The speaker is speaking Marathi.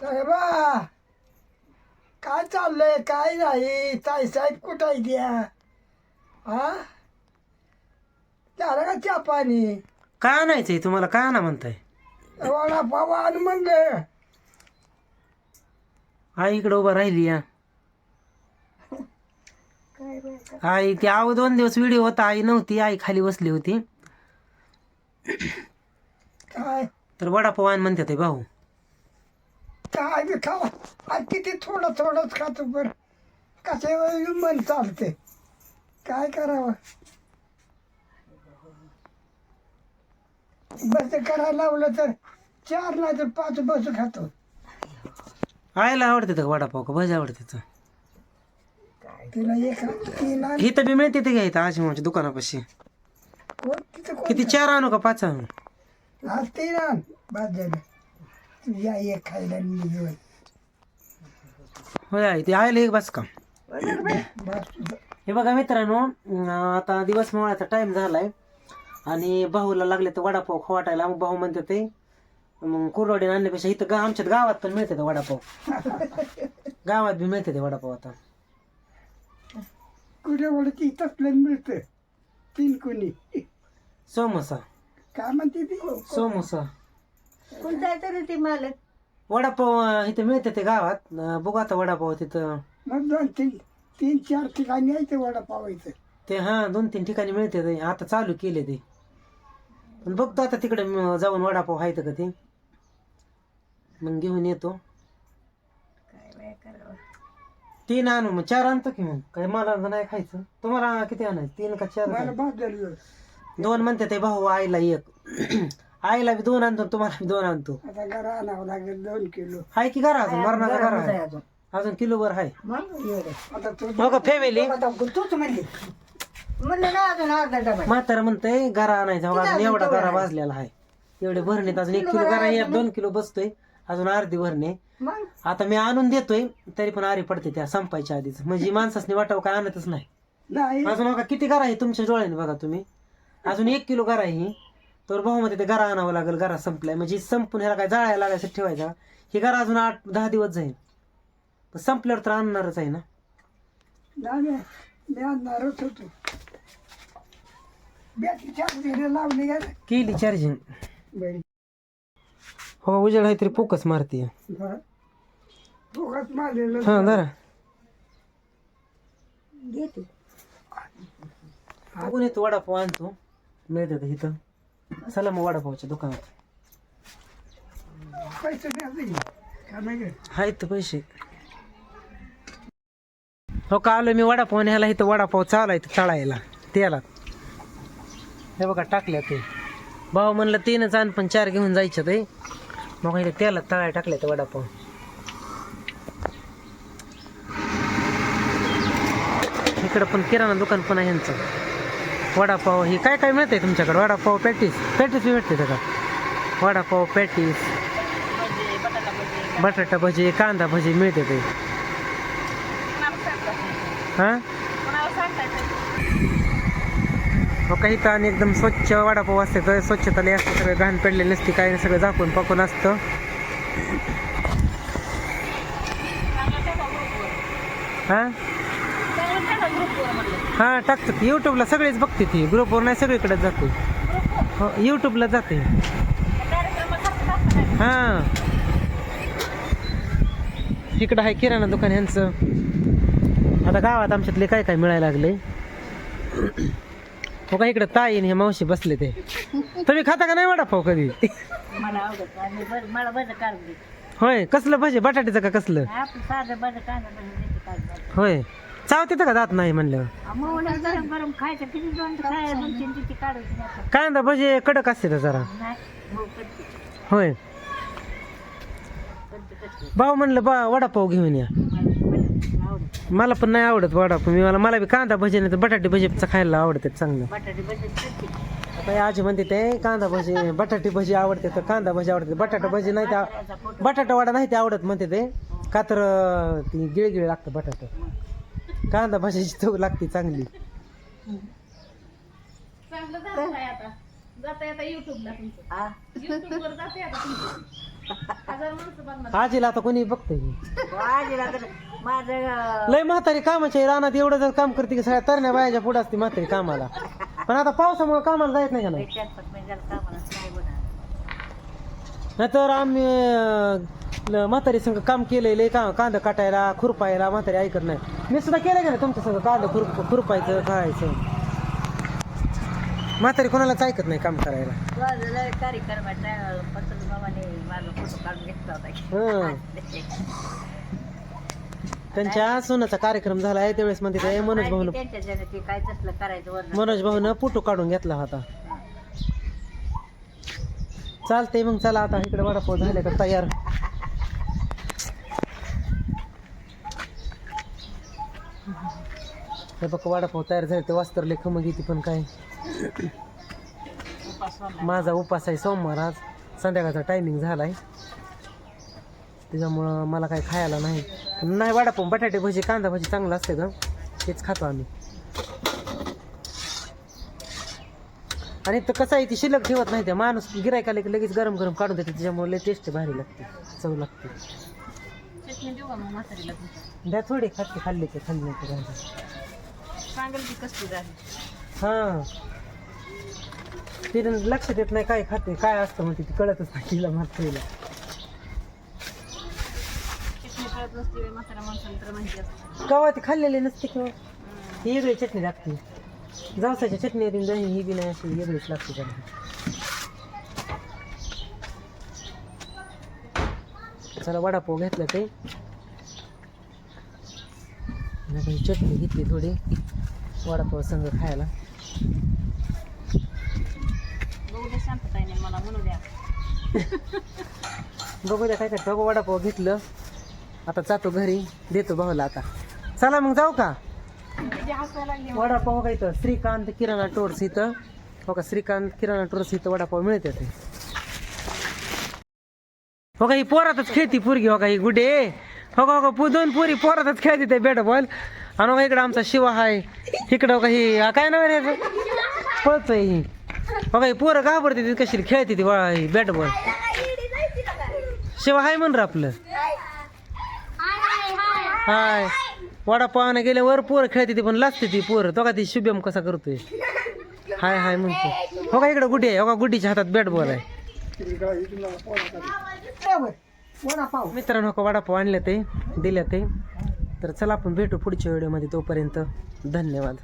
साहेबा काय चाललंय? काय नाही. ताई साहेब कुठं आहे द्या हा झालं का चहा पाणी? काय आणायचंय तुम्हाला काय आणा म्हणताय? वडापाव आण मग. आई इकडे उभा राहिली या. आई ती आव दोन दिवस व्हिडिओ होता. आई नव्हती. आई खाली बसली होती. काय? तर वडापाव आण म्हणते ते भाऊ. काय बी खावा. आणि किती थोडं थोडंच खातो बरं. कसे मन चालते. काय करावं? बस करायला लावलं तर चार नाही तर पाच बस खातो. आईला आवडते का वडापाव का? भजी आवडते तर. तिला एक तीन आण इथं बी मिळते ते घ्यायचं आशिमाच्या दुकानापाशी. कोण तिथं कोण किती चार आणू का पाच आणू? आज तीन आण. बाद झालं. या एक खायला मी होय आई ते एक बस का? बस. तुझं. हे बघा मित्रांनो अं, आता दिवस मोळाचा टाइम झालाय. आणि भाऊला लागले तर वडापाव खवाटायला. मग भाऊ म्हणते ते मग कुरवाडीने आणण्यापेक्षा इथं गा आमच्यात गावात पण मिळते ते वडापाव. गावात बी मिळते ते वडापाव आता. कुठे वडती तसलं मिळतं. तीन कोणी. समोसा. काय म्हणते ती? समोसा. कोणता आहे तरी ते मालक? वडापाव इथं मिळते ते गावात. अं, बघू आता वडापाव तिथं. मग दोन तीन तीन चार ठिकाणी यायचं वडापाव इथं. ते हा दोन तीन ठिकाणी मिळते ते. आता चालू केले ते. पण बघतो आता तिकडे म- जाऊन वडापाव आहेत का ते. मग घेऊन येतो. काय बाय करावं. तीन आणू मग. चार आणतो की मग. काय मला नाही खायचं. तुम्हाला किती आणायचं? तीन का चार मला काय? बाद झालं दोन म्हणते ते भाऊ आईला एक. आईला बी दोन आणतो तुम्हाला बी दोन आणतो. आता घरा आणावं लागेल दोन किलो. हाय की घरा अजून? मरणाचा घरा आहे आहे. अजून. अजून किलोभर आहे. मग? एवढं आता तू हो का फॅमिली आता तूच म्हणली. म्हणलं ना अजून अर्धा डबा म्हातारा म्हणतंय घरा आणायचा हो, अजून एवढा घरा भाजलेला आहे. एवढे भरणीत अजून एक किलो घरा एक दोन किलो बसतोय. अजून अर्धी भरणे. मग? आता मी आणून देतोय तरी पण आरी पडते त्या संपायच्या आधीच. म्हणजे माणसासनी वाटावं काय आणतच नाही. नाही. अजून बघा किती घर आहे तुमच्या डोळ्याने बघा तुम्ही. अजून एक किलो घर आहे ही. तर भाऊ मध्ये ते घरा आणावं लागेल घरा संपलाय. म्हणजे संपून ह्याला काय जाळायला लागायचं ठेवायचा? ही घर अजून आठ दहा दिवस जाईल. पण संपल्यावर तर आणणारच आहे ना? नाही मी आणणारच होतो. बॅटरी लावली केली चार्जिंग बरं हो उजेड आहे तरी फोकस मारते बरं. मारलेलं हा जरा घेते बघून येतो? वडापाव आणतो. मिळते तर इथं. चला मग वडापावच्या दुकानात. पैसे द्यायचे का. नाही गं? आहेत पैसे. हो का आलो मी वडापाव न्यायला? इथं वडापाव चालाय तळायला. त्याला. हे बघा टाकल्या ते. भाऊ म्हणलं तीनच आण पण चार घेऊन जायचं ते मग इथे त्याला तळाय टाकले ते वडापाव. इकडं पण किराणा दुकान पण आहे यांचं. वडापाव, हे काय काय मिळतंय तुमच्याकडे? वडापाव, पॅटीस. पॅटीस बी भेटते का? वडापाव, पॅटीस. बटाटा भजी, कांदा भजी मिळते ते. हा? हो काही तर आणि एकदम स्वच्छ वडापाव असते तर स्वच्छता लई असते, सगळं घाण पडलेली नसते काही नाही, सगळं झाकून पाकून असतं. हा? हा टाकतो की. यूट्यूबला सगळेच बघते ती. ग्रुपवर नाही सगळीकडे जाते. हो यूट्यूबला जाते. हा. इकडं आहे किराणा दुकान यांचं आता गावात आमच्यातले काय काय मिळायला लागले? हो का इकडं ताईन हे मावशी बसले ते. तुम्ही खाता का नाही वडापाव कधी? आणि होय कसलं भजे? बटाट्याचं का कसलं? होय. चावते का दात नाही म्हणल्यावर मग म्हणलं? गरम गरम खायचं किती दोन दोन तीन नाही कांदा भजे कडक असते तर जरा. नाही हो होय. भाऊ म्हणलं बा वडापाव घेऊन या. मला आवडत मला पण नाही आवडत वडापाव. मी मला मला बी कांदा भजी नाही तर बटाटे भजीचं खायला आवडते चांगलं. बटाटे बटाटे आजी म्हणते ते कांदा भजी बटाटे भजी आवडते तर कांदा भजी आवडते. बटाटा भजी नाही तर बटाटा वडा नाही ते आवडत म्हणते ते. का तर अं, ती गिळगिळ लागतं बटाटा. कांदा भजीची चव लागते चांगली. हा आजीला आता कोणी बघतंय आजीला तर माझं अं, लय म्हातारी कामाच्या रानात एवढं जर काम करते की सगळ्या तरण्या बायाच्या पुढे असते म्हातारी कामाला. पण आता पावसामुळे कामाला जायत नाही का नाही? काय बोलणार नाहीतर आम्ही अं, म्हातारी संग काम केलंय लय का? कांदा काटायला खुरपायला म्हातारी ऐकत नाही. मी सुद्धा केलं का नाही तुमच्या संग कांदा खुरप खुरपायचं खायचं? म्हातारी कोणालाच ऐकत नाही काम करायला. आहे. त्यांच्या सोनाचा कार्यक्रम झालाय त्यावेळेस म्हणते ते मनोज भाऊन काय मनोज भाऊन फोटो काढून घेतला होता. चालतंय मग चला आता इकडे वडापाव झाले का तयार? हे बघ वडापाव तयार झाले ते वास्तरले खमग येते पण काय. माझा उपास आहे सोमवार आज. संध्याकाळचा टायमिंग झालाय. त्याच्यामुळं मला काही खायला नाही. नाही वडापाव बटाटे भजी कांदा भजी चांगलं असते का तेच खातो आम्ही. आणि तर कसं आहे ती शिल्लक ठेवत नाही त्या माणूस. गिरायकाला की लगेच गरम गरम काढून देते त्याच्यामुळे लय टेस्ट भारी लागते. चव लागते. मग द्या थोडी खाते खाल्ली ते खाल्ली नाही ते. सांगेल की कसली झाली. हां. तिला लक्षात येत नाही काय खाते काय असतं म्हणते ती कळतच नाही तिला म्हातारीला चटणी कळत नसते बाई म्हातारा माणसाला तर माहिती असते. कवा ती खाल्लेली नसते किंवा? ही वेगळी चटणी लागते. जावसाची चटणी येते दही ही बी नाही अशी वेगळीच लागते त्याला. चला वडापाव घेतला ते. ही चटणी घेतली थोडी. वडापाव संग खायला. बघू द्या. काय काय बघू वडापाव घेतलं. आता जातो घरी देतो भाऊला आता. चला मग जाऊ का? वडापाव का इथं श्रीकांत किराणा टोर्स इथं. हो का श्रीकांत किराणा टोर्स इथं वडापाव मिळते ते. हो का ही पोरातच खेळती पोरगी हो का ही गुडे. हो का हो का पु- दोन पोरी पोरातच खेळते ते बॅट बॉल. आणि हो मग इकडं आमचा शिवा आहे इकडं काही का काय नाव रे याचं? पळतोय ही. हो का पोरं घाबरते ती कशी खेळते ती बॅट बॉल. शिवा हाय म्हण रे आपलं. हाय. वडापावाने गेल्यावर पोरं खेळते ती पण लाजते ती पोरं. तो का ती शुभम कसा करतोय? हाय हाय म्हणतो हो का इकडं गुड्डी आहे. हो का गुड्डीच्या हातात बॅट बॉल आहे. वडापाव. मित्रांनो का वडापाव आणले ते दिले ते. तर चला आपण भेटू पुढच्या व्हिडिओमध्ये तोपर्यंत. धन्यवाद.